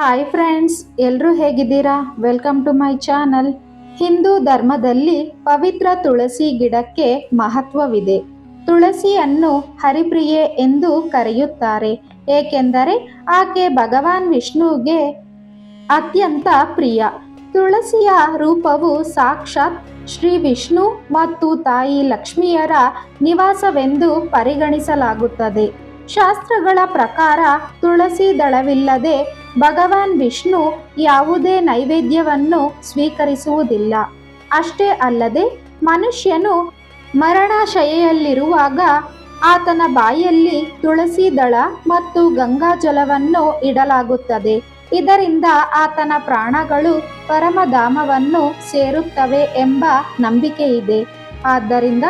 Hi friends ಎಲ್ಲರೂ ಹೇಗಿದ್ದೀರಾ? Welcome to my channel Hindu ಧರ್ಮದಲ್ಲಿ ಪವಿತ್ರ ತುಳಸಿ ಗಿಡಕ್ಕೆ ಮಹತ್ವವಿದೆ. ತುಳಸಿಯನ್ನು ಹರಿಪ್ರಿಯೆ ಎಂದು ಕರೆಯುತ್ತಾರೆ. ಏಕೆಂದರೆ ಆಕೆ ಭಗವಾನ್ ವಿಷ್ಣುವಿಗೆ ಅತ್ಯಂತ ಪ್ರಿಯ. ತುಳಸಿಯ ರೂಪವು ಸಾಕ್ಷಾತ್ ಶ್ರೀ ವಿಷ್ಣು ಮತ್ತು ತಾಯಿ ಲಕ್ಷ್ಮಿಯರ ನಿವಾಸವೆಂದು ಪರಿಗಣಿಸಲಾಗುತ್ತದೆ. ಶಾಸ್ತ್ರಗಳ ಪ್ರಕಾರ ತುಳಸಿ ದಳವಿಲ್ಲದೆ ಭಗವಾನ್ ವಿಷ್ಣು ಯಾವುದೇ ನೈವೇದ್ಯವನ್ನು ಸ್ವೀಕರಿಸುವುದಿಲ್ಲ. ಅಷ್ಟೇ ಅಲ್ಲದೆ ಮನುಷ್ಯನು ಮರಣಶಯೆಯಲ್ಲಿರುವಾಗ ಆತನ ಬಾಯಲ್ಲಿ ತುಳಸಿ ದಳ ಮತ್ತು ಗಂಗಾಜಲವನ್ನು ಇಡಲಾಗುತ್ತದೆ. ಇದರಿಂದ ಆತನ ಪ್ರಾಣಗಳು ಪರಮಧಾಮವನ್ನು ಸೇರುತ್ತವೆ ಎಂಬ ನಂಬಿಕೆ ಇದೆ ಆದ್ದರಿಂದ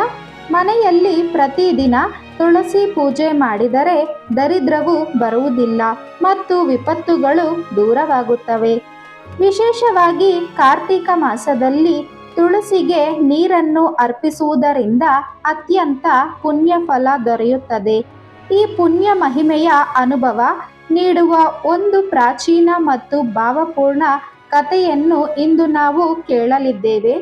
ಮನೆಯಲ್ಲಿ ಪ್ರತಿದಿನ ತುಳಸಿ ಪೂಜೆ ಮಾಡಿದರೆ ದರಿದ್ರವು ಬರುವುದಿಲ್ಲ ಮತ್ತು ವಿಪತ್ತುಗಳು ದೂರವಾಗುತ್ತವೆ. ವಿಶೇಷವಾಗಿ ಕಾರ್ತಿಕ ಮಾಸದಲ್ಲಿ ತುಳಸಿಗೆ ನೀರನ್ನು ಅರ್ಪಿಸುವುದರಿಂದ ಅತ್ಯಂತ ಪುಣ್ಯ ಫಲ ದೊರೆಯುತ್ತದೆ. ಈ ಪುಣ್ಯ ಮಹಿಮೆಯ ಅನುಭವ ನೀಡುವ ಒಂದು ಪ್ರಾಚೀನ ಮತ್ತು ಭಾವಪೂರ್ಣ ಕಥೆಯನ್ನು ಇಂದು ನಾವು ಕೇಳಲಿದ್ದೇವೆ.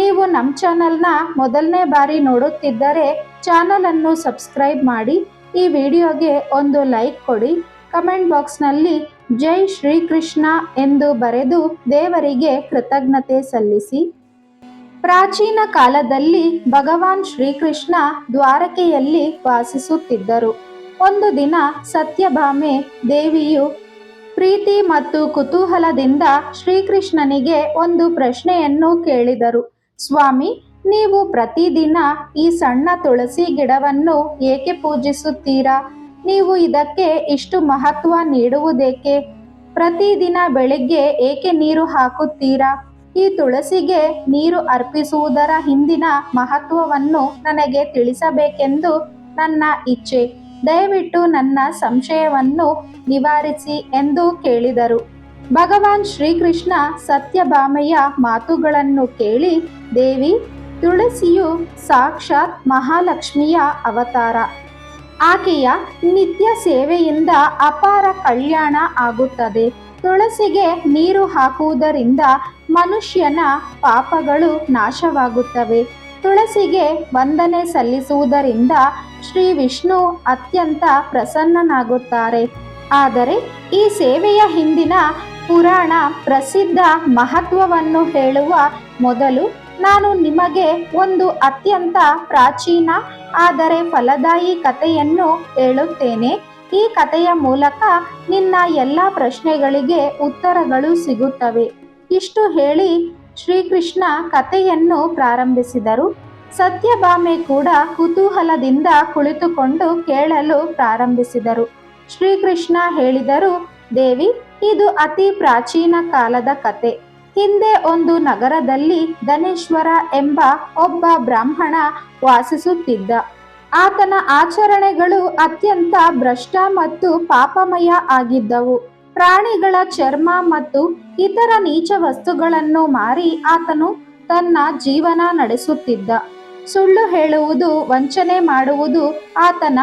ನೀವು ನಮ್ಮ ಚಾನಲ್ನ ಮೊದಲನೇ ಬಾರಿ ನೋಡುತ್ತಿದ್ದರೆ ಚಾನಲನ್ನು ಸಬ್ಸ್ಕ್ರೈಬ್ ಮಾಡಿ, ಈ ವಿಡಿಯೋಗೆ ಒಂದು ಲೈಕ್ ಕೊಡಿ. ಕಮೆಂಟ್ ಬಾಕ್ಸ್ನಲ್ಲಿ ಜೈ ಶ್ರೀಕೃಷ್ಣ ಎಂದು ಬರೆದು ದೇವರಿಗೆ ಕೃತಜ್ಞತೆ ಸಲ್ಲಿಸಿ. ಪ್ರಾಚೀನ ಕಾಲದಲ್ಲಿ ಭಗವಾನ್ ಶ್ರೀಕೃಷ್ಣ ದ್ವಾರಕೆಯಲ್ಲಿ ವಾಸಿಸುತ್ತಿದ್ದರು. ಒಂದು ದಿನ ಸತ್ಯಭಾಮೆ ದೇವಿಯು ಪ್ರೀತಿ ಮತ್ತು ಕುತೂಹಲದಿಂದ ಶ್ರೀಕೃಷ್ಣನಿಗೆ ಒಂದು ಪ್ರಶ್ನೆಯನ್ನು ಕೇಳಿದರು. ಸ್ವಾಮಿ, ನೀವು ಪ್ರತಿದಿನ ಈ ಸಣ್ಣ ತುಳಸಿ ಗಿಡವನ್ನು ಏಕೆ ಪೂಜಿಸುತ್ತೀರಾ? ನೀವು ಇದಕ್ಕೆ ಇಷ್ಟು ಮಹತ್ವ ನೀಡುವುದೇಕೆ? ಪ್ರತಿದಿನ ಬೆಳಿಗ್ಗೆ ಏಕೆ ನೀರು ಹಾಕುತ್ತೀರಾ? ಈ ತುಳಸಿಗೆ ನೀರು ಅರ್ಪಿಸುವುದರ ಹಿಂದಿನ ಮಹತ್ವವನ್ನು ನನಗೆ ತಿಳಿಸಬೇಕೆಂದು ನನ್ನ ಇಚ್ಛೆ. ದಯವಿಟ್ಟು ನನ್ನ ಸಂಶಯವನ್ನು ನಿವಾರಿಸಿ ಎಂದು ಕೇಳಿದರು. ಭಗವಾನ್ ಶ್ರೀಕೃಷ್ಣ ಸತ್ಯಭಾಮೆಯ ಮಾತುಗಳನ್ನು ಕೇಳಿ ದೇವಿ, ತುಳಸಿಯು ಸಾಕ್ಷಾತ್ ಮಹಾಲಕ್ಷ್ಮಿಯ ಅವತಾರ. ಆಕೆಯ ನಿತ್ಯ ಸೇವೆಯಿಂದ ಅಪಾರ ಕಲ್ಯಾಣ ಆಗುತ್ತದೆ. ತುಳಸಿಗೆ ನೀರು ಹಾಕುವುದರಿಂದ ಮನುಷ್ಯನ ಪಾಪಗಳು ನಾಶವಾಗುತ್ತವೆ. ತುಳಸಿಗೆ ವಂದನೆ ಸಲ್ಲಿಸುವುದರಿಂದ ಶ್ರೀ ವಿಷ್ಣು ಅತ್ಯಂತ ಪ್ರಸನ್ನನಾಗುತ್ತಾರೆ. ಆದರೆ ಈ ಸೇವೆಯ ಹಿಂದಿನ ಪುರಾಣ ಪ್ರಸಿದ್ಧ ಮಹತ್ವವನ್ನು ಹೇಳುವ ಮೊದಲು ನಾನು ನಿಮಗೆ ಒಂದು ಅತ್ಯಂತ ಪ್ರಾಚೀನ, ಆದರೆ ಫಲದಾಯಿ ಕಥೆಯನ್ನು ಹೇಳುತ್ತೇನೆ. ಈ ಕಥೆಯ ಮೂಲಕ ನಿನ್ನ ಎಲ್ಲ ಪ್ರಶ್ನೆಗಳಿಗೆ ಉತ್ತರಗಳು ಸಿಗುತ್ತವೆ. ಇಷ್ಟು ಹೇಳಿ ಶ್ರೀಕೃಷ್ಣ ಕಥೆಯನ್ನು ಪ್ರಾರಂಭಿಸಿದರು. ಸತ್ಯಭಾಮೆ ಕೂಡ ಕುತೂಹಲದಿಂದ ಕುಳಿತುಕೊಂಡು ಕೇಳಲು ಪ್ರಾರಂಭಿಸಿದರು. ಶ್ರೀಕೃಷ್ಣ ಹೇಳಿದರು, ದೇವಿ ಇದು ಅತಿ ಪ್ರಾಚೀನ ಕಾಲದ ಕತೆ. ಹಿಂದೆ ಒಂದು ನಗರದಲ್ಲಿ ಧನೇಶ್ವರ ಎಂಬ ಒಬ್ಬ ಬ್ರಾಹ್ಮಣ ವಾಸಿಸುತ್ತಿದ್ದ. ಆತನ ಆಚರಣೆಗಳು ಅತ್ಯಂತ ಭ್ರಷ್ಟ ಮತ್ತು ಪಾಪಮಯ ಆಗಿದ್ದವು. ಪ್ರಾಣಿಗಳ ಚರ್ಮ ಮತ್ತು ಇತರ ನೀಚ ವಸ್ತುಗಳನ್ನು ಮಾರಿ ಆತನು ತನ್ನ ಜೀವನ ನಡೆಸುತ್ತಿದ್ದ. ಸುಳ್ಳು ಹೇಳುವುದು, ವಂಚನೆ ಮಾಡುವುದು ಆತನ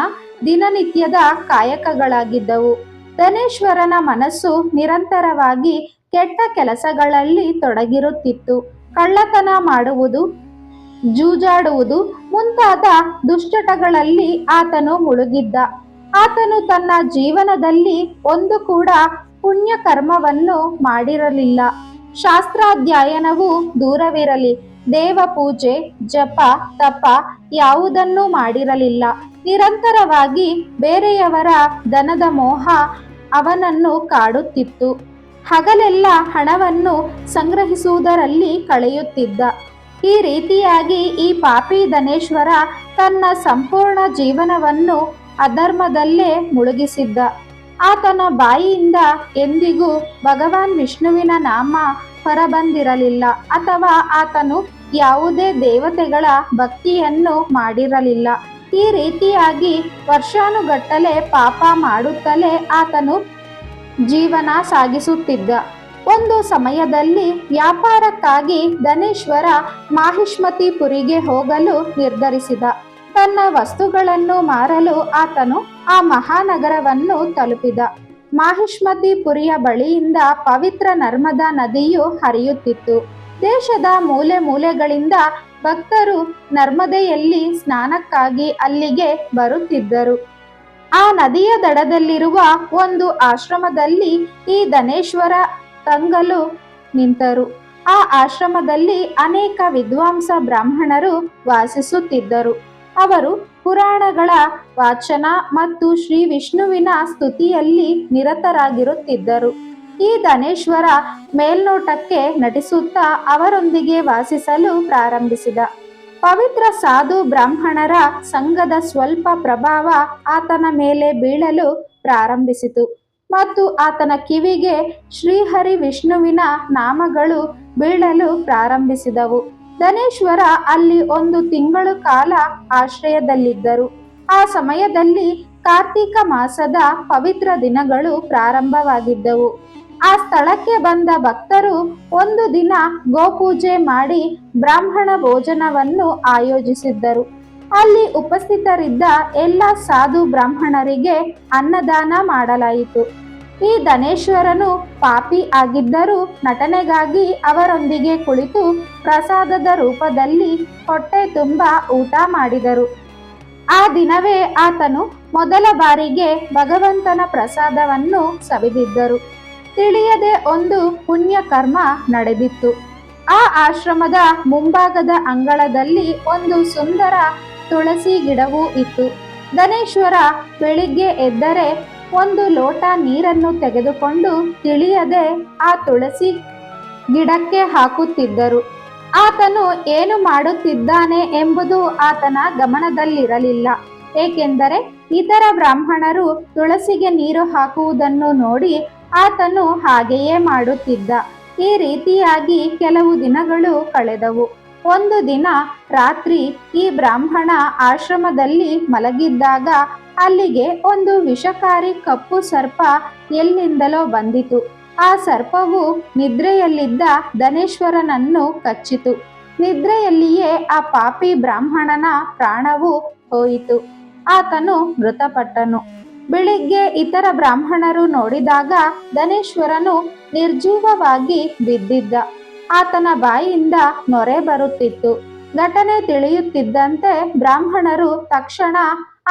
ದಿನನಿತ್ಯದ ಕಾಯಕಗಳಾಗಿದ್ದವು. ಧನೇಶ್ವರನ ಮನಸ್ಸು ನಿರಂತರವಾಗಿ ಕೆಟ್ಟ ಕೆಲಸಗಳಲ್ಲಿ ತೊಡಗಿರುತ್ತಿತ್ತು. ಕಳ್ಳತನ ಮಾಡುವುದು, ಜೂಜಾಡುವುದು ಮುಂತಾದ ದುಶ್ಚಟಗಳಲ್ಲಿ ಆತನು ಮುಳುಗಿದ್ದ. ಆತನು ತನ್ನ ಜೀವನದಲ್ಲಿ ಒಂದು ಕೂಡ ಪುಣ್ಯ ಕರ್ಮವನ್ನು ಮಾಡಿರಲಿಲ್ಲ. ಶಾಸ್ತ್ರಾಧ್ಯಯನವು ದೂರವಿರಲಿ. ದೇವ ಪೂಜೆ ಜಪ, ತಪ ಯಾವುದನ್ನೂ ಮಾಡಿರಲಿಲ್ಲ. ನಿರಂತರವಾಗಿ ಬೇರೆಯವರ ದನದ ಮೋಹ ಅವನನ್ನು ಕಾಡುತ್ತಿತ್ತು. ಹಗಲೆಲ್ಲ ಹಣವನ್ನು ಸಂಗ್ರಹಿಸುವುದರಲ್ಲಿ ಕಳೆಯುತ್ತಿದ್ದ. ಈ ರೀತಿಯಾಗಿ ಈ ಪಾಪಿ ಧನೇಶ್ವರ ತನ್ನ ಸಂಪೂರ್ಣ ಜೀವನವನ್ನು ಅಧರ್ಮದಲ್ಲೇ ಮುಳುಗಿಸಿದ್ದ. ಆತನ ಬಾಯಿಯಿಂದ ಎಂದಿಗೂ ಭಗವಾನ್ ವಿಷ್ಣುವಿನ ನಾಮ ಹೊರಬಂದಿರಲಿಲ್ಲ ಅಥವಾ ಆತನು ಯಾವುದೇ ದೇವತೆಗಳ ಭಕ್ತಿಯನ್ನು ಮಾಡಿರಲಿಲ್ಲ. ಈ ರೀತಿಯಾಗಿ ವರ್ಷಾನುಗಟ್ಟಲೆ ಪಾಪ ಮಾಡುತ್ತಲೇ ಆತನು ಜೀವನ ಸಾಗಿಸುತ್ತಿದ್ದ. ಒಂದು ಸಮಯದಲ್ಲಿ ವ್ಯಾಪಾರಕ್ಕಾಗಿ ಧನೇಶ್ವರ ಮಾಹಿಷ್ಮತಿಪುರಿಗೆ ಹೋಗಲು ನಿರ್ಧರಿಸಿದ. ತನ್ನ ವಸ್ತುಗಳನ್ನು ಮಾರಲು ಆತನು ಆ ಮಹಾನಗರವನ್ನು ತಲುಪಿದ. ಮಾಹಿಷ್ಮತಿಪುರಿಯ ಬಳಿಯಿಂದ ಪವಿತ್ರ ನರ್ಮದಾ ನದಿಯು ಹರಿಯುತ್ತಿತ್ತು. ದೇಶದ ಮೂಲೆ ಮೂಲೆಗಳಿಂದ ಭಕ್ತರು ನರ್ಮದೆಯಲ್ಲಿ ಸ್ನಾನಕ್ಕಾಗಿ ಅಲ್ಲಿಗೆ ಬರುತ್ತಿದ್ದರು. ಆ ನದಿಯ ದಡದಲ್ಲಿರುವ ಒಂದು ಆಶ್ರಮದಲ್ಲಿ ಈ ಧನೇಶ್ವರ ತಂಗಲು ನಿಂತರು. ಆ ಆಶ್ರಮದಲ್ಲಿ ಅನೇಕ ವಿದ್ವಾಂಸ ಬ್ರಾಹ್ಮಣರು ವಾಸಿಸುತ್ತಿದ್ದರು. ಅವರು ಪುರಾಣಗಳ ವಾಚನ ಮತ್ತು ಶ್ರೀ ವಿಷ್ಣುವಿನ ಸ್ತುತಿಯಲ್ಲಿ ನಿರತರಾಗಿರುತ್ತಿದ್ದರು. ಈ ಧನೇಶ್ವರ ಮೇಲ್ನೋಟಕ್ಕೆ ನಟಿಸುತ್ತಾ ಅವರೊಂದಿಗೆ ವಾಸಿಸಲು ಪ್ರಾರಂಭಿಸಿದ. ಪವಿತ್ರ ಸಾಧು ಬ್ರಾಹ್ಮಣರ ಸಂಘದ ಸ್ವಲ್ಪ ಪ್ರಭಾವ ಆತನ ಮೇಲೆ ಬೀಳಲು ಪ್ರಾರಂಭಿಸಿತು. ಮತ್ತು ಆತನ ಕಿವಿಗೆ ಶ್ರೀಹರಿ ವಿಷ್ಣುವಿನ ನಾಮಗಳು ಬೀಳಲು ಪ್ರಾರಂಭಿಸಿದವು. ಧನೇಶ್ವರ ಅಲ್ಲಿ ಒಂದು ತಿಂಗಳು ಕಾಲ ಆಶ್ರಯದಲ್ಲಿದ್ದರು. ಆ ಸಮಯದಲ್ಲಿ ಕಾರ್ತಿಕ ಮಾಸದ ಪವಿತ್ರ ದಿನಗಳು ಪ್ರಾರಂಭವಾಗಿದ್ದವು. ಆ ಸ್ಥಳಕ್ಕೆ ಬಂದ ಭಕ್ತರು ಒಂದು ದಿನ ಗೋಪೂಜೆ ಮಾಡಿ ಬ್ರಾಹ್ಮಣ ಭೋಜನವನ್ನು ಆಯೋಜಿಸಿದ್ದರು. ಅಲ್ಲಿ ಉಪಸ್ಥಿತರಿದ್ದ ಎಲ್ಲ ಸಾಧು ಬ್ರಾಹ್ಮಣರಿಗೆ ಅನ್ನದಾನ ಮಾಡಲಾಯಿತು. ಈ ಧನೇಶ್ವರನು ಪಾಪಿ ಆಗಿದ್ದರೂ ನಟನೆಗಾಗಿ ಅವರೊಂದಿಗೆ ಕುಳಿತು ಪ್ರಸಾದದ ರೂಪದಲ್ಲಿ ಹೊಟ್ಟೆ ತುಂಬ ಊಟ ಮಾಡಿದರು. ಆ ದಿನವೇ ಆತನು ಮೊದಲ ಬಾರಿಗೆ ಭಗವಂತನ ಪ್ರಸಾದವನ್ನು ಸವಿದಿದ್ದರು. ತಿಳಿಯದೆ ಒಂದು ಪುಣ್ಯ ಕರ್ಮ ನಡೆದಿತ್ತು. ಆ ಆಶ್ರಮದ ಮುಂಭಾಗದ ಅಂಗಳದಲ್ಲಿ ಒಂದು ಸುಂದರ ತುಳಸಿ ಗಿಡವೂ ಇತ್ತು. ಗಣೇಶ್ವರ ಬೆಳಿಗ್ಗೆ ಎದ್ದರೆ ಒಂದು ಲೋಟ ನೀರನ್ನು ತೆಗೆದುಕೊಂಡು ತಿಳಿಯದೆ ಆ ತುಳಸಿ ಗಿಡಕ್ಕೆ ಹಾಕುತ್ತಿದ್ದರು. ಆತನು ಏನು ಮಾಡುತ್ತಿದ್ದಾನೆ ಎಂಬುದು ಆತನ ಗಮನದಲ್ಲಿರಲಿಲ್ಲ. ಏಕೆಂದರೆ ಇತರ ಬ್ರಾಹ್ಮಣರು ತುಳಸಿಗೆ ನೀರು ಹಾಕುವುದನ್ನು ನೋಡಿ ಆತನು ಹಾಗೆಯೇ ಮಾಡುತ್ತಿದ್ದ. ಈ ರೀತಿಯಾಗಿ ಕೆಲವು ದಿನಗಳು ಕಳೆದವು. ಒಂದು ದಿನ ರಾತ್ರಿ ಈ ಬ್ರಾಹ್ಮಣ ಆಶ್ರಮದಲ್ಲಿ ಮಲಗಿದ್ದಾಗ ಅಲ್ಲಿಗೆ ಒಂದು ವಿಷಕಾರಿ ಕಪ್ಪು ಸರ್ಪ ಎಲ್ಲಿಂದಲೋ ಬಂದಿತು. ಆ ಸರ್ಪವು ನಿದ್ರೆಯಲ್ಲಿದ್ದ ಧನೇಶ್ವರನನ್ನು ಕಚ್ಚಿತು. ನಿದ್ರೆಯಲ್ಲಿಯೇ ಆ ಪಾಪಿ ಬ್ರಾಹ್ಮಣನ ಪ್ರಾಣವು ಹೋಯಿತು. ಆತನು ಮೃತಪಟ್ಟನು. ಬೆಳಿಗ್ಗೆ ಇತರ ಬ್ರಾಹ್ಮಣರು ನೋಡಿದಾಗ ಧನೇಶ್ವರನು ನಿರ್ಜೀವವಾಗಿ ಬಿದ್ದಿದ್ದ. ಆತನ ಬಾಯಿಯಿಂದ ನೊರೆ ಬರುತ್ತಿತ್ತು. ಘಟನೆ ತಿಳಿಯುತ್ತಿದ್ದಂತೆ ಬ್ರಾಹ್ಮಣರು ತಕ್ಷಣ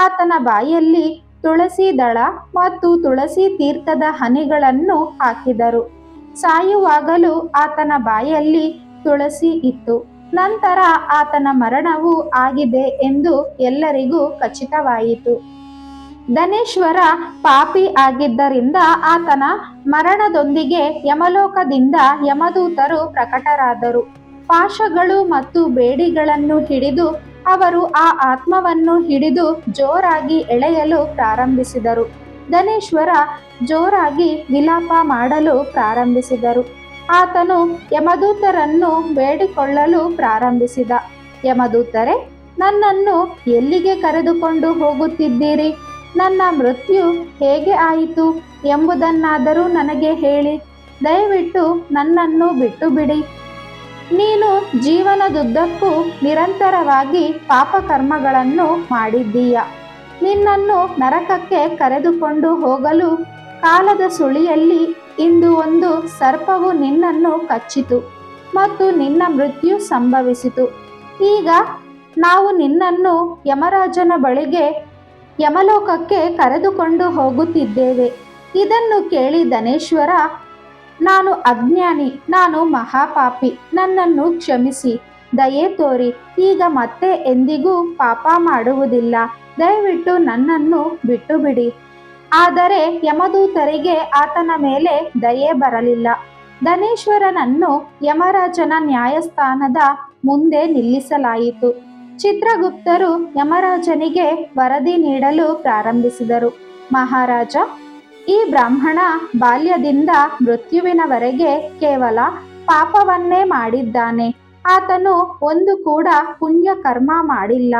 ಆತನ ಬಾಯಲ್ಲಿ ತುಳಸಿ ದಳ ಮತ್ತು ತುಳಸಿ ತೀರ್ಥದ ಹನಿಗಳನ್ನು ಹಾಕಿದರು. ಸಾಯುವಾಗಲೂ ಆತನ ಬಾಯಲ್ಲಿ ತುಳಸಿ ಇತ್ತು. ನಂತರ ಆತನ ಮರಣವು ಆಗಿದೆ ಎಂದು ಎಲ್ಲರಿಗೂ ಖಚಿತವಾಯಿತು. ಧನೇಶ್ವರ ಪಾಪಿ ಆಗಿದ್ದರಿಂದ ಆತನ ಮರಣದೊಂದಿಗೆ ಯಮಲೋಕದಿಂದ ಯಮದೂತರು ಪ್ರಕಟರಾದರು. ಪಾಶಗಳು ಮತ್ತು ಬೇಡಿಗಳನ್ನು ಹಿಡಿದು ಅವರು ಆ ಆತ್ಮವನ್ನು ಹಿಡಿದು ಜೋರಾಗಿ ಎಳೆಯಲು ಪ್ರಾರಂಭಿಸಿದರು. ಧನೇಶ್ವರ ಜೋರಾಗಿ ವಿಲಾಪ ಮಾಡಲು ಪ್ರಾರಂಭಿಸಿದರು. ಆತನು ಯಮದೂತರನ್ನು ಬೇಡಿಕೊಳ್ಳಲು ಪ್ರಾರಂಭಿಸಿದ. ಯಮದೂತರೆ, ನನ್ನನ್ನು ಎಲ್ಲಿಗೆ ಕರೆದುಕೊಂಡು ಹೋಗುತ್ತಿದ್ದೀರಿ? ನನ್ನ ಮೃತ್ಯು ಹೇಗೆ ಆಯಿತು ಎಂಬುದನ್ನಾದರೂ ನನಗೆ ಹೇಳಿ. ದಯವಿಟ್ಟು ನನ್ನನ್ನು ಬಿಟ್ಟು ಬಿಡಿ ನೀನು ಜೀವನದುದ್ದಕ್ಕೂ ನಿರಂತರವಾಗಿ ಪಾಪಕರ್ಮಗಳನ್ನು ಮಾಡಿದ್ದೀಯ. ನಿನ್ನನ್ನು ನರಕಕ್ಕೆ ಕರೆದುಕೊಂಡು ಹೋಗಲು ಕಾಲದ ಸುಳಿಯಲ್ಲಿ ಇಂದು ಒಂದು ಸರ್ಪವು ನಿನ್ನನ್ನು ಕಚ್ಚಿತು ಮತ್ತು ನಿನ್ನ ಮೃತ್ಯು ಸಂಭವಿಸಿತು. ಈಗ ನಾವು ನಿನ್ನನ್ನು ಯಮರಾಜನ ಬಳಿಗೆ ಯಮಲೋಕಕ್ಕೆ ಕರೆದುಕೊಂಡು ಹೋಗುತ್ತಿದ್ದೇವೆ. ಇದನ್ನು ಕೇಳಿ ಧನೇಶ್ವರ, ನಾನು ಅಜ್ಞಾನಿ, ನಾನು ಮಹಾಪಾಪಿ, ನನ್ನನ್ನು ಕ್ಷಮಿಸಿ. ದಯೆ ತೋರಿ, ಈಗ ಮತ್ತೆ ಎಂದಿಗೂ ಪಾಪ ಮಾಡುವುದಿಲ್ಲ. ದಯವಿಟ್ಟು ನನ್ನನ್ನು ಬಿಟ್ಟು ಬಿಡಿ ಆದರೆ ಯಮದೂತರಿಗೆ ಆತನ ಮೇಲೆ ದಯೆ ಬರಲಿಲ್ಲ. ಧನೇಶ್ವರನನ್ನು ಯಮರಾಜನ ನ್ಯಾಯಸ್ಥಾನದ ಮುಂದೆ ನಿಲ್ಲಿಸಲಾಯಿತು. ಚಿತ್ರಗುಪ್ತರು ಯಮರಾಜನಿಗೆ ವರದಿ ನೀಡಲು ಪ್ರಾರಂಭಿಸಿದರು. ಮಹಾರಾಜ, ಈ ಬ್ರಾಹ್ಮಣ ಬಾಲ್ಯದಿಂದ ಮೃತ್ಯುವಿನವರೆಗೆ ಕೇವಲ ಪಾಪವನ್ನೇ ಮಾಡಿದ್ದಾನೆ. ಆತನು ಒಂದು ಕೂಡ ಪುಣ್ಯ ಕರ್ಮ ಮಾಡಿಲ್ಲ.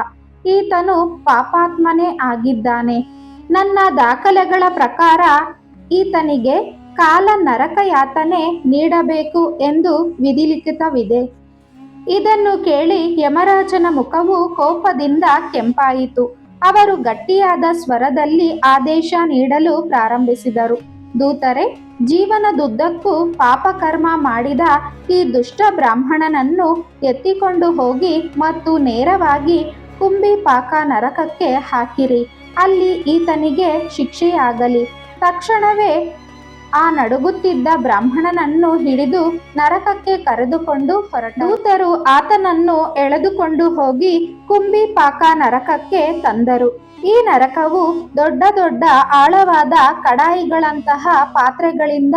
ಈತನು ಪಾಪಾತ್ಮನೇ ಆಗಿದ್ದಾನೆ. ನನ್ನ ದಾಖಲೆಗಳ ಪ್ರಕಾರ ಈತನಿಗೆ ಕಾಲ ನರಕಯಾತನೆ ನೀಡಬೇಕು ಎಂದು ವಿಧಿಲಿಖಿತವಿದೆ. ಇದನ್ನು ಕೇಳಿ ಯಮರಾಜನ ಮುಖವು ಕೋಪದಿಂದ ಕೆಂಪಾಯಿತು. ಅವರು ಗಟ್ಟಿಯಾದ ಸ್ವರದಲ್ಲಿ ಆದೇಶ ನೀಡಲು ಪ್ರಾರಂಭಿಸಿದರು. ದೂತರೆ, ಜೀವನದುದ್ದಕ್ಕೂ ಪಾಪಕರ್ಮ ಮಾಡಿದ ಈ ದುಷ್ಟ ಬ್ರಾಹ್ಮಣನನ್ನು ಎತ್ತಿಕೊಂಡು ಹೋಗಿ ಮತ್ತು ನೇರವಾಗಿ ಕುಂಬಿಪಾಕ ನರಕಕ್ಕೆ ಹಾಕಿರಿ. ಅಲ್ಲಿ ಈತನಿಗೆ ಶಿಕ್ಷೆಯಾಗಲಿ. ತಕ್ಷಣವೇ ಆ ನಡುಗುತ್ತಿದ್ದ ಬ್ರಾಹ್ಮಣನನ್ನು ಹಿಡಿದು ನರಕಕ್ಕೆ ಕರೆದುಕೊಂಡು ಹೊರಟ ದೂತರು ಆತನನ್ನು ಎಳೆದುಕೊಂಡು ಹೋಗಿ ಕುಂಬಿಪಾಕ ನರಕಕ್ಕೆ ತಂದರು. ಈ ನರಕವು ದೊಡ್ಡ ದೊಡ್ಡ ಆಳವಾದ ಕಡಾಯಿಗಳಂತಹ ಪಾತ್ರೆಗಳಿಂದ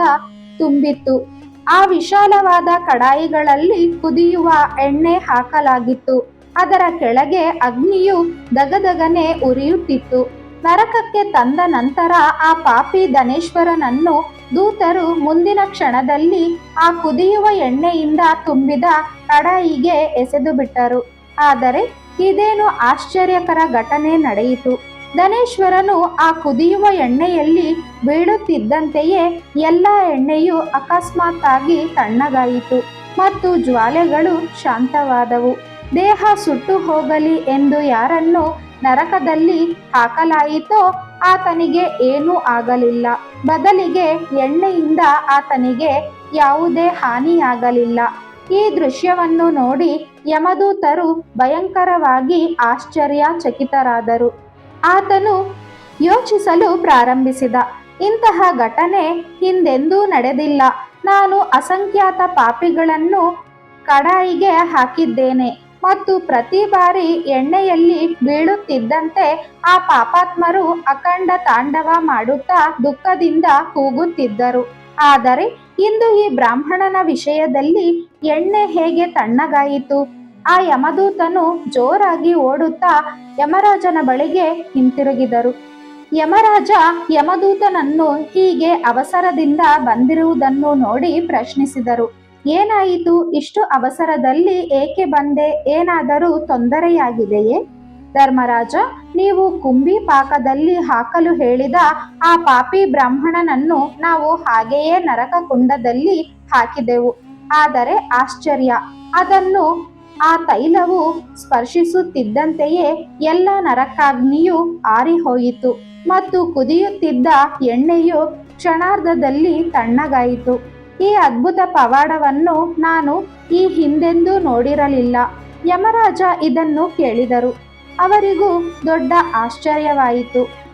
ತುಂಬಿತ್ತು. ಆ ವಿಶಾಲವಾದ ಕಡಾಯಿಗಳಲ್ಲಿ ಕುದಿಯುವ ಎಣ್ಣೆ ಹಾಕಲಾಗಿತ್ತು. ಅದರ ಕೆಳಗೆ ಅಗ್ನಿಯು ದಗದಗನೆ ಉರಿಯುತ್ತಿತ್ತು. ನರಕಕ್ಕೆ ತಂದ ನಂತರ ಆ ಪಾಪಿ ಧನೇಶ್ವರನನ್ನು ದೂತರು ಮುಂದಿನ ಕ್ಷಣದಲ್ಲಿ ಆ ಕುದಿಯುವ ಎಣ್ಣೆಯಿಂದ ತುಂಬಿದ ಕಡಾಯಿಗೆ ಎಸೆದು ಬಿಟ್ಟರು. ಆದರೆ ಇದೇನು ಆಶ್ಚರ್ಯಕರ ಘಟನೆ ನಡೆಯಿತು. ಧನೇಶ್ವರನು ಆ ಕುದಿಯುವ ಎಣ್ಣೆಯಲ್ಲಿ ಬೀಳುತ್ತಿದ್ದಂತೆಯೇ ಎಲ್ಲ ಎಣ್ಣೆಯು ಅಕಸ್ಮಾತ್ತಾಗಿ ತಣ್ಣಗಾಯಿತು ಮತ್ತು ಜ್ವಾಲೆಗಳು ಶಾಂತವಾದವು. ದೇಹ ಸುಟ್ಟು ಹೋಗಲಿ ಎಂದು ಯಾರನ್ನು ನರಕದಲ್ಲಿ ಹಾಕಲಾಯಿತೋ ಆತನಿಗೆ ಏನೂ ಆಗಲಿಲ್ಲ. ಬದಲಿಗೆ ಎಣ್ಣೆಯಿಂದ ಆತನಿಗೆ ಯಾವುದೇ ಹಾನಿಯಾಗಲಿಲ್ಲ. ಈ ದೃಶ್ಯವನ್ನು ನೋಡಿ ಯಮದೂತರು ಭಯಂಕರವಾಗಿ ಆಶ್ಚರ್ಯಚಕಿತರಾದರು. ಆತನು ಯೋಚಿಸಲು ಪ್ರಾರಂಭಿಸಿದ, ಇಂತಹ ಘಟನೆ ಹಿಂದೆಂದೂ ನಡೆದಿಲ್ಲ. ನಾನು ಅಸಂಖ್ಯಾತ ಪಾಪಿಗಳನ್ನು ಕಡಾಯಿಗೆ ಹಾಕಿದ್ದೇನೆ. ಮತ್ತು ಪ್ರತಿ ಬಾರಿ ಎಣ್ಣೆಯಲ್ಲಿ ಬೀಳುತ್ತಿದ್ದಂತೆ ಆ ಪಾಪಾತ್ಮರು ಅಖಂಡ ತಾಂಡವ ಮಾಡುತ್ತಾ ದುಃಖದಿಂದ ಕೂಗುತ್ತಿದ್ದರು. ಆದರೆ ಇಂದು ಈ ಬ್ರಾಹ್ಮಣನ ವಿಷಯದಲ್ಲಿ ಎಣ್ಣೆ ಹೇಗೆ ತಣ್ಣಗಾಯಿತು? ಆ ಯಮದೂತನು ಜೋರಾಗಿ ಓಡುತ್ತಾ ಯಮರಾಜನ ಬಳಿಗೆ ಹಿಂತಿರುಗಿದರು. ಯಮರಾಜ ಯಮದೂತನನ್ನು ಹೀಗೆ ಅವಸರದಿಂದ ಬಂದಿರುವುದನ್ನು ನೋಡಿ ಪ್ರಶ್ನಿಸಿದರು. ಏನಾಯಿತು? ಇಷ್ಟು ಅವಸರದಲ್ಲಿ ಏಕೆ ಬಂದೆ? ಏನಾದರೂ ತೊಂದರೆಯಾಗಿದೆಯೇ? ಧರ್ಮರಾಜ, ನೀವು ಕುಂಬಿ ಪಾಕದಲ್ಲಿ ಹಾಕಲು ಹೇಳಿದ ಆ ಪಾಪಿ ಬ್ರಾಹ್ಮಣನನ್ನು ನಾವು ಹಾಗೆಯೇ ನರಕ ಕುಂಡದಲ್ಲಿ ಹಾಕಿದೆವು. ಆದರೆ ಆಶ್ಚರ್ಯ, ಅದನ್ನು ಆ ತೈಲವು ಸ್ಪರ್ಶಿಸುತ್ತಿದ್ದಂತೆಯೇ ಎಲ್ಲ ನರಕಾಗ್ನಿಯು ಆರಿಹೋಯಿತು ಮತ್ತು ಕುದಿಯುತ್ತಿದ್ದ ಎಣ್ಣೆಯು ಕ್ಷಣಾರ್ಧದಲ್ಲಿ ತಣ್ಣಗಾಯಿತು. ಈ ಅದ್ಭುತ ಪವಾಡವನ್ನು ನಾನು ಈ ಹಿಂದೆಂದೂ ನೋಡಿರಲಿಲ್ಲ. ಯಮರಾಜ ಇದನ್ನು ಕೇಳಿದರು. ಅವರಿಗೂ ದೊಡ್ಡ ಆಶ್ಚರ್ಯವಾಯಿತು.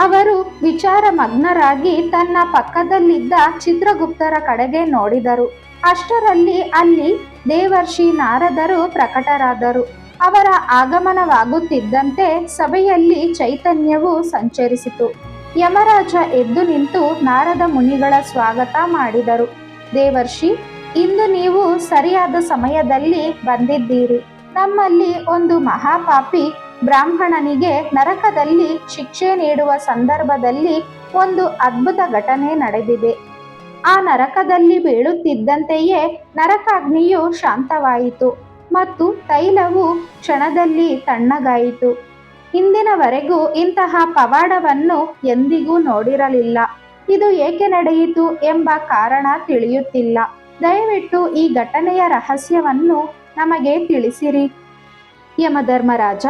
ಅವರು ವಿಚಾರಮಗ್ನರಾಗಿ ತನ್ನ ಪಕ್ಕದಲ್ಲಿದ್ದ ಚಿತ್ರಗುಪ್ತರ ಕಡೆಗೆ ನೋಡಿದರು. ಅಷ್ಟರಲ್ಲಿ ಅಲ್ಲಿ ದೇವರ್ಷಿ ನಾರದರು ಪ್ರಕಟರಾದರು. ಅವರ ಆಗಮನವಾಗುತ್ತಿದ್ದಂತೆ ಸಭೆಯಲ್ಲಿ ಚೈತನ್ಯವು ಸಂಚರಿಸಿತು. ಯಮರಾಜ ಎದ್ದು ನಿಂತು ನಾರದ ಮುನಿಗಳ ಸ್ವಾಗತ ಮಾಡಿದರು. ದೇವರ್ಷಿ ಇಂದು ನೀವು ಸರಿಯಾದ ಸಮಯದಲ್ಲಿ ಬಂದಿದ್ದೀರಿ. ನಮ್ಮಲ್ಲಿ ಒಂದು ಮಹಾಪಾಪಿ ಬ್ರಾಹ್ಮಣನಿಗೆ ನರಕದಲ್ಲಿ ಶಿಕ್ಷೆ ನೀಡುವ ಸಂದರ್ಭದಲ್ಲಿ ಒಂದು ಅದ್ಭುತ ಘಟನೆ ನಡೆದಿದೆ. ಆ ನರಕದಲ್ಲಿ ಬೀಳುತ್ತಿದ್ದಂತೆಯೇ ನರಕಾಗ್ನಿಯು ಶಾಂತವಾಯಿತು ಮತ್ತು ತೈಲವು ಕ್ಷಣದಲ್ಲಿ ತಣ್ಣಗಾಯಿತು. ಇಂದಿನವರೆಗೂ ಇಂತಹ ಪವಾಡವನ್ನು ಎಂದಿಗೂ ನೋಡಿರಲಿಲ್ಲ. ಇದು ಏಕೆ ನಡೆಯಿತು ಎಂಬ ಕಾರಣ ತಿಳಿಯುತ್ತಿಲ್ಲ. ದಯವಿಟ್ಟು ಈ ಘಟನೆಯ ರಹಸ್ಯವನ್ನು ನಮಗೆ ತಿಳಿಸಿರಿ. ಯಮಧರ್ಮರಾಜ,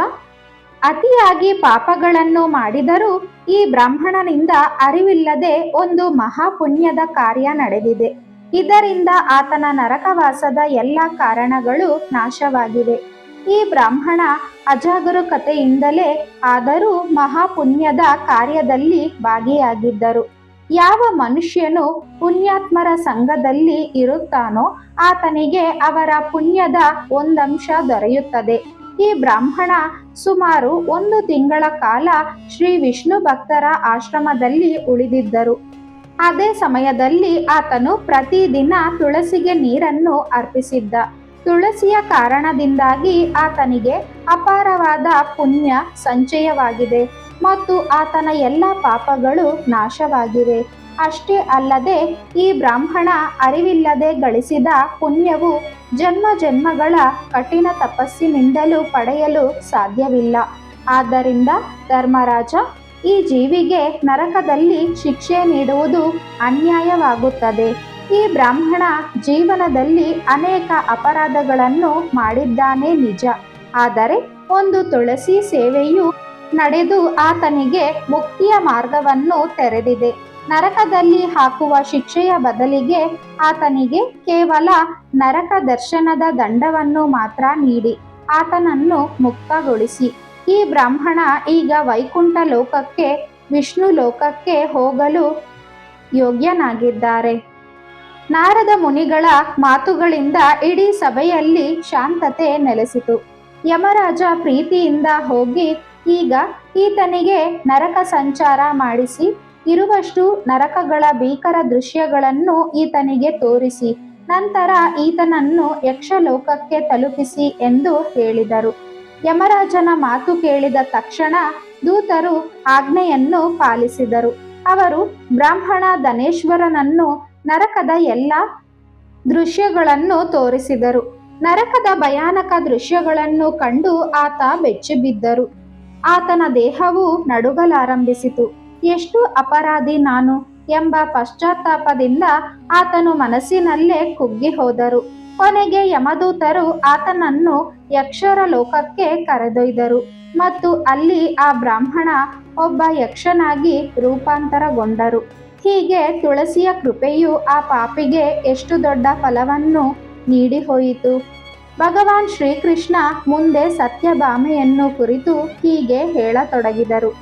ಅತಿಯಾಗಿ ಪಾಪಗಳನ್ನು ಮಾಡಿದರೂ ಈ ಬ್ರಾಹ್ಮಣನಿಂದ ಅರಿವಿಲ್ಲದೆ ಒಂದು ಮಹಾಪುಣ್ಯದ ಕಾರ್ಯ ನಡೆದಿದೆ. ಇದರಿಂದ ಆತನ ನರಕವಾಸದ ಎಲ್ಲ ಕಾರಣಗಳು ನಾಶವಾಗಿವೆ. ಈ ಬ್ರಾಹ್ಮಣ ಅಜಾಗರೂಕತೆಯಿಂದಲೇ ಆದರೂ ಮಹಾಪುಣ್ಯದ ಕಾರ್ಯದಲ್ಲಿ ಭಾಗಿಯಾಗಿದ್ದರು. ಯಾವ ಮನುಷ್ಯನು ಪುಣ್ಯಾತ್ಮರ ಸಂಘದಲ್ಲಿ ಇರುತ್ತಾನೋ ಆತನಿಗೆ ಅವರ ಪುಣ್ಯದ ಒಂದಂಶ ದೊರೆಯುತ್ತದೆ. ಈ ಬ್ರಾಹ್ಮಣ ಸುಮಾರು ಒಂದು ತಿಂಗಳ ಕಾಲ ಶ್ರೀ ವಿಷ್ಣು ಭಕ್ತರ ಆಶ್ರಮದಲ್ಲಿ ಉಳಿದಿದ್ದರು. ಅದೇ ಸಮಯದಲ್ಲಿ ಆತನು ಪ್ರತಿದಿನ ತುಳಸಿಗೆ ನೀರನ್ನು ಅರ್ಪಿಸಿದ್ದ. ತುಳಸಿಯ ಕಾರಣದಿಂದಾಗಿ ಆತನಿಗೆ ಅಪಾರವಾದ ಪುಣ್ಯ ಸಂಚಯವಾಗಿದೆ. ಮತ್ತು ಆತನ ಎಲ್ಲ ಪಾಪಗಳು ನಾಶವಾಗಿವೆ. ಅಷ್ಟೇ ಅಲ್ಲದೆ ಈ ಬ್ರಾಹ್ಮಣ ಅರಿವಿಲ್ಲದೆ ಗಳಿಸಿದ ಪುಣ್ಯವು ಜನ್ಮ ಜನ್ಮಗಳ ಕಠಿಣ ತಪಸ್ಸಿನಿಂದಲೂ ಪಡೆಯಲು ಸಾಧ್ಯವಿಲ್ಲ. ಆದ್ದರಿಂದ ಧರ್ಮರಾಜ, ಈ ಜೀವಿಗೆ ನರಕದಲ್ಲಿ ಶಿಕ್ಷೆ ನೀಡುವುದು ಅನ್ಯಾಯವಾಗುತ್ತದೆ. ಈ ಬ್ರಾಹ್ಮಣ ಜೀವನದಲ್ಲಿ ಅನೇಕ ಅಪರಾಧಗಳನ್ನು ಮಾಡಿದ್ದಾನೆ ನಿಜ. ಆದರೆ ಒಂದು ತುಳಸಿ ಸೇವೆಯು ನಡೆದು ಆತನಿಗೆ ಮುಕ್ತಿಯ ಮಾರ್ಗವನ್ನು ತೆರೆದಿದೆ. ನರಕದಲ್ಲಿ ಹಾಕುವ ಶಿಕ್ಷೆಯ ಬದಲಿಗೆ ಆತನಿಗೆ ಕೇವಲ ನರಕ ದರ್ಶನದ ದಂಡವನ್ನು ಮಾತ್ರ ನೀಡಿ, ಆತನನ್ನು ಮುಕ್ತಗೊಳಿಸಿ. ಈ ಬ್ರಾಹ್ಮಣ ಈಗ ವೈಕುಂಠ ಲೋಕಕ್ಕೆ, ವಿಷ್ಣು ಲೋಕಕ್ಕೆ ಹೋಗಲು ಯೋಗ್ಯನಾಗಿದ್ದಾರೆ. ನಾರದ ಮುನಿಗಳ ಮಾತುಗಳಿಂದ ಇಡೀ ಸಭೆಯಲ್ಲಿ ಶಾಂತತೆ ನೆಲೆಸಿತು. ಯಮರಾಜ ಪ್ರೀತಿಯಿಂದ ಹೋಗಿ ಈಗ ಈತನಿಗೆ ನರಕ ಸಂಚಾರ ಮಾಡಿಸಿ, ಇರುವಷ್ಟು ನರಕಗಳ ಭೀಕರ ದೃಶ್ಯಗಳನ್ನು ಈತನಿಗೆ ತೋರಿಸಿ, ನಂತರ ಈತನನ್ನು ಯಕ್ಷಲೋಕಕ್ಕೆ ತಲುಪಿಸಿ ಎಂದು ಹೇಳಿದರು. ಯಮರಾಜನ ಮಾತು ಕೇಳಿದ ತಕ್ಷಣ ದೂತರು ಆಜ್ಞೆಯನ್ನು ಪಾಲಿಸಿದರು. ಅವರು ಬ್ರಾಹ್ಮಣ ಧನೇಶ್ವರನನ್ನು ನರಕದ ಎಲ್ಲ ದೃಶ್ಯಗಳನ್ನು ತೋರಿಸಿದರು. ನರಕದ ಭಯಾನಕ ದೃಶ್ಯಗಳನ್ನು ಕಂಡು ಆತ ಬೆಚ್ಚಿಬಿದ್ದರು ಆತನ ದೇಹವು ನಡುಗಲಾರಂಭಿಸಿತು. ಎಷ್ಟು ಅಪರಾಧಿ ನಾನು ಎಂಬ ಪಶ್ಚಾತ್ತಾಪದಿಂದ ಆತನು ಮನಸ್ಸಿನಲ್ಲೇ ಕುಗ್ಗಿ ಹೋದರು. ಕೊನೆಗೆ ಯಮದೂತರು ಆತನನ್ನು ಯಕ್ಷರ ಲೋಕಕ್ಕೆ ಕರೆದೊಯ್ದರು ಮತ್ತು ಅಲ್ಲಿ ಆ ಬ್ರಾಹ್ಮಣ ಒಬ್ಬ ಯಕ್ಷನಾಗಿ ರೂಪಾಂತರಗೊಂಡರು. ಹೀಗೆ ತುಳಸಿಯ ಕೃಪೆಯು ಆ ಪಾಪಿಗೆ ಎಷ್ಟು ದೊಡ್ಡ ಫಲವನ್ನು ನೀಡಿ ಹೋಯಿತು ಭಗವಾನ್ ಶ್ರೀಕೃಷ್ಣ ಮುಂದೆ ಸತ್ಯಭಾಮೆಯನ್ನು ಕುರಿತು ಹೀಗೆ ಹೇಳತೊಡಗಿದರು.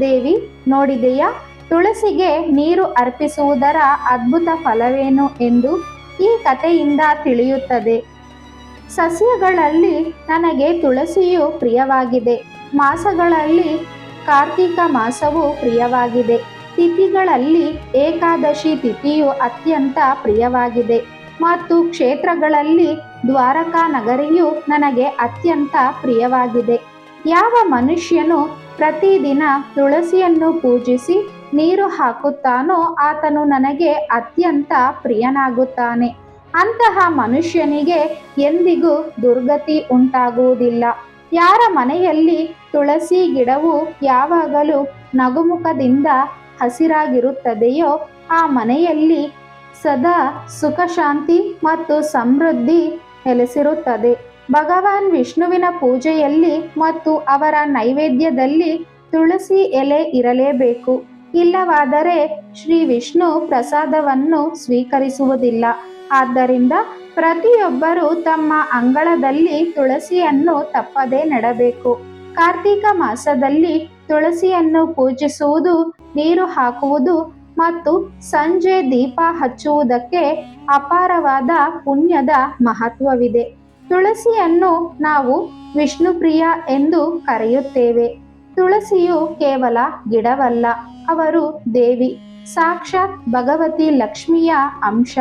ದೇವಿ, ನೋಡಿದೆಯಾ? ತುಳಸಿಗೆ ನೀರು ಅರ್ಪಿಸುವುದರ ಅದ್ಭುತ ಫಲವೇನು ಎಂದು ಈ ಕಥೆಯಿಂದ ತಿಳಿಯುತ್ತದೆ. ಸಸ್ಯಗಳಲ್ಲಿ ನನಗೆ ತುಳಸಿಯು ಪ್ರಿಯವಾಗಿದೆ. ಮಾಸಗಳಲ್ಲಿ ಕಾರ್ತಿಕ ಮಾಸವು ಪ್ರಿಯವಾಗಿದೆ. ತಿಥಿಗಳಲ್ಲಿ ಏಕಾದಶಿ ತಿಥಿಯು ಅತ್ಯಂತ ಪ್ರಿಯವಾಗಿದೆ. ಮತ್ತು ಕ್ಷೇತ್ರಗಳಲ್ಲಿ ದ್ವಾರಕಾ ನಗರಿಯು ನನಗೆ ಅತ್ಯಂತ ಪ್ರಿಯವಾಗಿದೆ. ಯಾವ ಮನುಷ್ಯನು ಪ್ರತಿದಿನ ತುಳಸಿಯನ್ನು ಪೂಜಿಸಿ ನೀರು ಹಾಕುತ್ತಾನೋ ಆತನು ನನಗೆ ಅತ್ಯಂತ ಪ್ರಿಯನಾಗುತ್ತಾನೆ. ಅಂತಹ ಮನುಷ್ಯನಿಗೆ ಎಂದಿಗೂ ದುರ್ಗತಿ ಉಂಟಾಗುವುದಿಲ್ಲ. ಯಾರ ಮನೆಯಲ್ಲಿ ತುಳಸಿ ಗಿಡವು ಯಾವಾಗಲೂ ನಗುಮುಖದಿಂದ ಹಸಿರಾಗಿರುತ್ತದೆಯೋ ಆ ಮನೆಯಲ್ಲಿ ಸದಾ ಸುಖ, ಶಾಂತಿ ಮತ್ತು ಸಮೃದ್ಧಿ ನೆಲೆಸಿರುತ್ತದೆ. ಭಗವಾನ್ ವಿಷ್ಣುವಿನ ಪೂಜೆಯಲ್ಲಿ ಮತ್ತು ಅವರ ನೈವೇದ್ಯದಲ್ಲಿ ತುಳಸಿ ಎಲೆ ಇರಲೇಬೇಕು. ಇಲ್ಲವಾದರೆ ಶ್ರೀ ವಿಷ್ಣು ಪ್ರಸಾದವನ್ನು ಸ್ವೀಕರಿಸುವುದಿಲ್ಲ. ಆದ್ದರಿಂದ ಪ್ರತಿಯೊಬ್ಬರು ತಮ್ಮ ಅಂಗಳದಲ್ಲಿ ತುಳಸಿಯನ್ನು ತಪ್ಪದೇ ನೆಡಬೇಕು. ಕಾರ್ತಿಕ ಮಾಸದಲ್ಲಿ ತುಳಸಿಯನ್ನು ಪೂಜಿಸುವುದು, ನೀರು ಹಾಕುವುದು ಮತ್ತು ಸಂಜೆ ದೀಪ ಹಚ್ಚುವುದಕ್ಕೆ ಅಪಾರವಾದ ಪುಣ್ಯದ ಮಹತ್ವವಿದೆ. ತುಳಸಿಯನ್ನು ನಾವು ವಿಷ್ಣುಪ್ರಿಯ ಎಂದು ಕರೆಯುತ್ತೇವೆ. ತುಳಸಿಯು ಕೇವಲ ಗಿಡವಲ್ಲ, ಅವರು ದೇವಿ, ಸಾಕ್ಷಾತ್ ಭಗವತಿ ಲಕ್ಷ್ಮಿಯ ಅಂಶ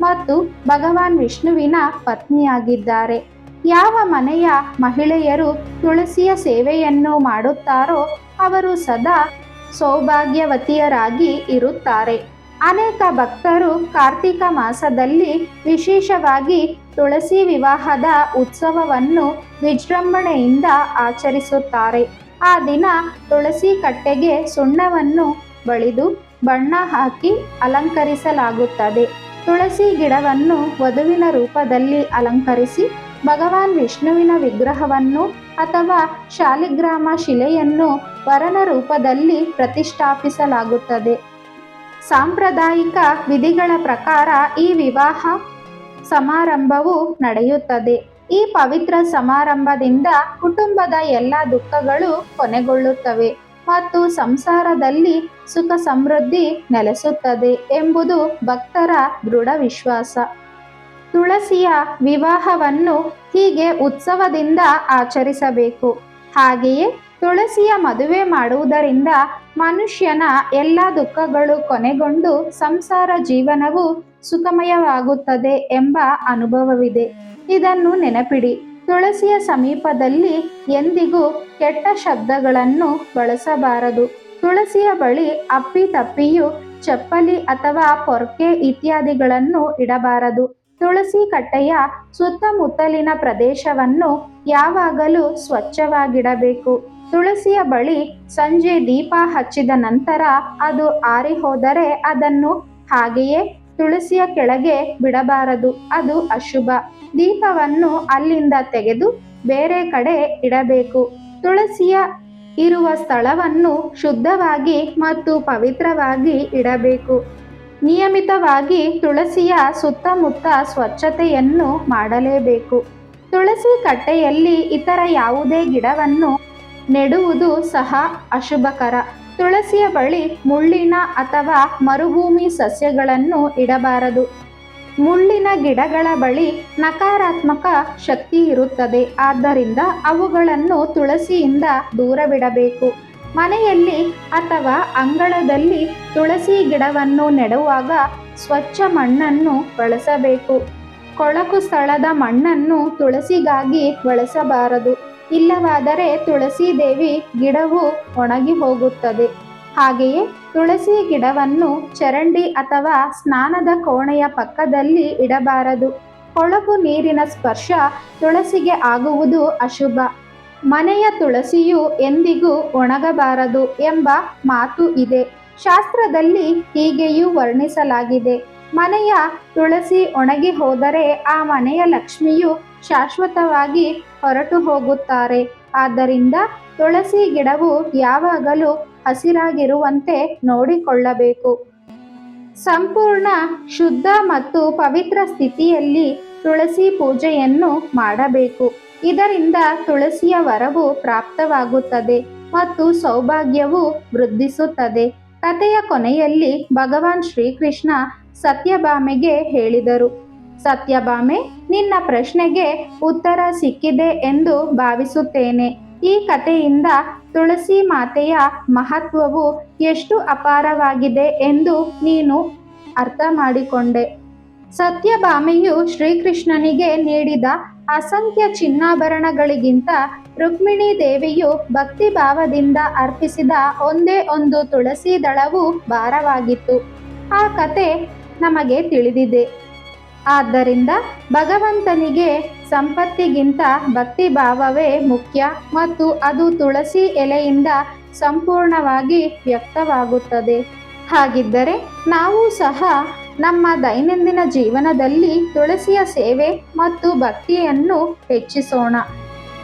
ಮತ್ತು ಭಗವಾನ್ ವಿಷ್ಣುವಿನ ಪತ್ನಿಯಾಗಿದ್ದಾರೆ. ಯಾವ ಮನೆಯ ಮಹಿಳೆಯರು ತುಳಸಿಯ ಸೇವೆಯನ್ನು ಮಾಡುತ್ತಾರೋ, ಅವರು ಸದಾ ಸೌಭಾಗ್ಯವತಿಯರಾಗಿ ಇರುತ್ತಾರೆ. ಅನೇಕ ಭಕ್ತರು ಕಾರ್ತಿಕ ಮಾಸದಲ್ಲಿ ವಿಶೇಷವಾಗಿ ತುಳಸಿ ವಿವಾಹದ ಉತ್ಸವವನ್ನು ವಿಜೃಂಭಣೆಯಿಂದ ಆಚರಿಸುತ್ತಾರೆ. ಆ ದಿನ ತುಳಸಿ ಕಟ್ಟೆಗೆ ಸುಣ್ಣವನ್ನು ಬಳಿದು ಬಣ್ಣ ಹಾಕಿ ಅಲಂಕರಿಸಲಾಗುತ್ತದೆ. ತುಳಸಿ ಗಿಡವನ್ನು ವಧುವಿನ ರೂಪದಲ್ಲಿ ಅಲಂಕರಿಸಿ ಭಗವಾನ್ ವಿಷ್ಣುವಿನ ವಿಗ್ರಹವನ್ನು ಅಥವಾ ಶಾಲಿಗ್ರಾಮ ಶಿಲೆಯನ್ನು ವರನ ರೂಪದಲ್ಲಿ ಪ್ರತಿಷ್ಠಾಪಿಸಲಾಗುತ್ತದೆ. ಸಾಂಪ್ರದಾಯಿಕ ವಿಧಿಗಳ ಪ್ರಕಾರ ಈ ವಿವಾಹ ಸಮಾರಂಭವು ನಡೆಯುತ್ತದೆ. ಈ ಪವಿತ್ರ ಸಮಾರಂಭದಿಂದ ಕುಟುಂಬದ ಎಲ್ಲ ದುಃಖಗಳು ಕೊನೆಗೊಳ್ಳುತ್ತವೆ ಮತ್ತು ಸಂಸಾರದಲ್ಲಿ ಸುಖ ಸಮೃದ್ಧಿ ನೆಲೆಸುತ್ತದೆ ಎಂಬುದು ಭಕ್ತರ ದೃಢ ವಿಶ್ವಾಸ. ತುಳಸಿಯ ವಿವಾಹವನ್ನು ಹೀಗೆ ಉತ್ಸವದಿಂದ ಆಚರಿಸಬೇಕು. ಹಾಗೆಯೇ ತುಳಸಿಯ ಮದುವೆ ಮಾಡುವುದರಿಂದ ಮನುಷ್ಯನ ಎಲ್ಲ ದುಃಖಗಳು ಕೊನೆಗೊಂಡು ಸಂಸಾರ ಜೀವನವು ಸುಖಮಯವಾಗುತ್ತದೆ ಎಂಬ ಅನುಭವವಿದೆ. ಇದನ್ನು ನೆನಪಿಡಿ. ತುಳಸಿಯ ಸಮೀಪದಲ್ಲಿ ಎಂದಿಗೂ ಕೆಟ್ಟ ಶಬ್ದಗಳನ್ನು ಬಳಸಬಾರದು. ತುಳಸಿಯ ಬಳಿ ಅಪ್ಪಿ ತಪ್ಪಿಯು ಚಪ್ಪಲಿ ಅಥವಾ ಪೊರ್ಕೆ ಇತ್ಯಾದಿಗಳನ್ನು ಇಡಬಾರದು. ತುಳಸಿ ಕಟ್ಟೆಯ ಸುತ್ತಮುತ್ತಲಿನ ಪ್ರದೇಶವನ್ನು ಯಾವಾಗಲೂ ಸ್ವಚ್ಛವಾಗಿಡಬೇಕು. ತುಳಸಿಯ ಬಳಿ ಸಂಜೆ ದೀಪ ಹಚ್ಚಿದ ನಂತರ ಅದು ಆರಿ ಅದನ್ನು ಹಾಗೆಯೇ ತುಳಸಿಯ ಕೆಳಗೆ ಬಿಡಬಾರದು. ಅದು ಅಶುಭ. ದೀಪವನ್ನು ಅಲ್ಲಿಂದ ತೆಗೆದು ಬೇರೆ ಕಡೆ ಇಡಬೇಕು. ತುಳಸಿಯ ಇರುವ ಸ್ಥಳವನ್ನು ಶುದ್ಧವಾಗಿ ಮತ್ತು ಪವಿತ್ರವಾಗಿ ಇಡಬೇಕು. ನಿಯಮಿತವಾಗಿ ತುಳಸಿಯ ಸುತ್ತಮುತ್ತ ಸ್ವಚ್ಛತೆಯನ್ನು ಮಾಡಲೇಬೇಕು. ತುಳಸಿ ಕಟ್ಟೆಯಲ್ಲಿ ಇತರ ಯಾವುದೇ ಗಿಡವನ್ನು ನೆಡುವುದು ಸಹ ಅಶುಭಕರ. ತುಳಸಿಯ ಬಳಿ ಮುಳ್ಳಿನ ಅಥವಾ ಮರುಭೂಮಿ ಸಸ್ಯಗಳನ್ನು ಇಡಬಾರದು. ಮುಳ್ಳಿನ ಗಿಡಗಳ ಬಳಿ ನಕಾರಾತ್ಮಕ ಶಕ್ತಿ ಇರುತ್ತದೆ. ಆದ್ದರಿಂದ ಅವುಗಳನ್ನು ತುಳಸಿಯಿಂದ ದೂರವಿಡಬೇಕು. ಮನೆಯಲ್ಲಿ ಅಥವಾ ಅಂಗಳದಲ್ಲಿ ತುಳಸಿ ಗಿಡವನ್ನು ನೆಡುವಾಗ ಸ್ವಚ್ಛ ಮಣ್ಣನ್ನು ಬಳಸಬೇಕು. ಕೊಳಕು ಸ್ಥಳದ ಮಣ್ಣನ್ನು ತುಳಸಿಗಾಗಿ ಬಳಸಬಾರದು. ಇಲ್ಲವಾದರೆ ತುಳಸಿ ದೇವಿ ಗಿಡವು ಒಣಗಿ ಹೋಗುತ್ತದೆ. ಹಾಗೆಯೇ ತುಳಸಿ ಗಿಡವನ್ನು ಚರಂಡಿ ಅಥವಾ ಸ್ನಾನದ ಕೋಣೆಯ ಪಕ್ಕದಲ್ಲಿ ಇಡಬಾರದು. ಕೊಳಕು ನೀರಿನ ಸ್ಪರ್ಶ ತುಳಸಿಗೆ ಆಗುವುದು ಅಶುಭ. ಮನೆಯ ತುಳಸಿಯು ಎಂದಿಗೂ ಒಣಗಬಾರದು ಎಂಬ ಮಾತು ಇದೆ. ಶಾಸ್ತ್ರದಲ್ಲಿ ಹೀಗೆಯೂ ವರ್ಣಿಸಲಾಗಿದೆ. ಮನೆಯ ತುಳಸಿ ಒಣಗಿ ಹೋದರೆ ಆ ಮನೆಯ ಲಕ್ಷ್ಮಿಯು ಶಾಶ್ವತವಾಗಿ ಹೊರಟು ಹೋಗುತ್ತಾರೆ. ಆದ್ದರಿಂದ ತುಳಸಿ ಗಿಡವು ಯಾವಾಗಲೂ ಹಸಿರಾಗಿರುವಂತೆ ನೋಡಿಕೊಳ್ಳಬೇಕು. ಸಂಪೂರ್ಣ, ಶುದ್ಧ ಮತ್ತು ಪವಿತ್ರ ಸ್ಥಿತಿಯಲ್ಲಿ ತುಳಸಿ ಪೂಜೆಯನ್ನು ಮಾಡಬೇಕು. ಇದರಿಂದ ತುಳಸಿಯ ವರವು ಪ್ರಾಪ್ತವಾಗುತ್ತದೆ ಮತ್ತು ಸೌಭಾಗ್ಯವು ವೃದ್ಧಿಸುತ್ತದೆ. ಕಥೆಯ ಕೊನೆಯಲ್ಲಿ ಭಗವಾನ್ ಶ್ರೀಕೃಷ್ಣ ಸತ್ಯಭಾಮೆಗೆ ಹೇಳಿದರು. ಸತ್ಯಭಾಮೆ, ನಿನ್ನ ಪ್ರಶ್ನೆಗೆ ಉತ್ತರ ಸಿಕ್ಕಿದೆ ಎಂದು ಭಾವಿಸುತ್ತೇನೆ. ಈ ಕಥೆಯಿಂದ ತುಳಸಿ ಮಾತೆಯ ಮಹತ್ವವು ಎಷ್ಟು ಅಪಾರವಾಗಿದೆ ಎಂದು ನೀನು ಅರ್ಥ ಮಾಡಿಕೊಂಡೆ. ಸತ್ಯಭಾಮೆಯು ಶ್ರೀಕೃಷ್ಣನಿಗೆ ನೀಡಿದ ಅಸಂಖ್ಯ ಚಿನ್ನಾಭರಣಗಳಿಗಿಂತ ರುಕ್ಮಿಣಿ ದೇವಿಯು ಭಕ್ತಿ ಭಾವದಿಂದ ಅರ್ಪಿಸಿದ ಒಂದೇ ಒಂದು ತುಳಸಿ ದಳವು ಭಾರವಾಗಿತ್ತು. ಆ ಕತೆ ನಮಗೆ ತಿಳಿದಿದೆ. ಆದ್ದರಿಂದ ಭಗವಂತನಿಗೆ ಸಂಪತ್ತಿಗಿಂತ ಭಕ್ತಿ ಭಾವವೇ ಮುಖ್ಯ ಮತ್ತು ಅದು ತುಳಸಿ ಎಲೆಯಿಂದ ಸಂಪೂರ್ಣವಾಗಿ ವ್ಯಕ್ತವಾಗುತ್ತದೆ. ಹಾಗಿದ್ದರೆ ನಾವು ಸಹ ನಮ್ಮ ದೈನಂದಿನ ಜೀವನದಲ್ಲಿ ತುಳಸಿಯ ಸೇವೆ ಮತ್ತು ಭಕ್ತಿಯನ್ನು ಹೆಚ್ಚಿಸೋಣ.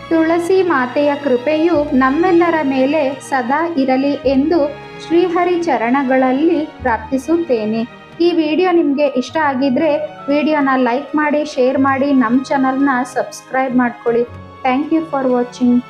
ತುಳಸಿ ಮಾತೆಯ ಕೃಪೆಯು ನಮ್ಮೆಲ್ಲರ ಮೇಲೆ ಸದಾ ಇರಲಿ ಎಂದು ಶ್ರೀಹರಿ ಚರಣಗಳಲ್ಲಿ ಪ್ರಾರ್ಥಿಸುತ್ತೇನೆ. ಈ ವಿಡಿಯೋ ನಿಮಗೆ ಇಷ್ಟ ಆಗಿದ್ರೆ ವಿಡಿಯೋನ ಲೈಕ್ ಮಾಡಿ, ಶೇರ್ ಮಾಡಿ ನಮ್ಮ ಚಾನಲ್ನ ಸಬ್ಸ್ಕ್ರೈಬ್ ಮಾಡ್ಕೊಳ್ಳಿ. Thank you for watching.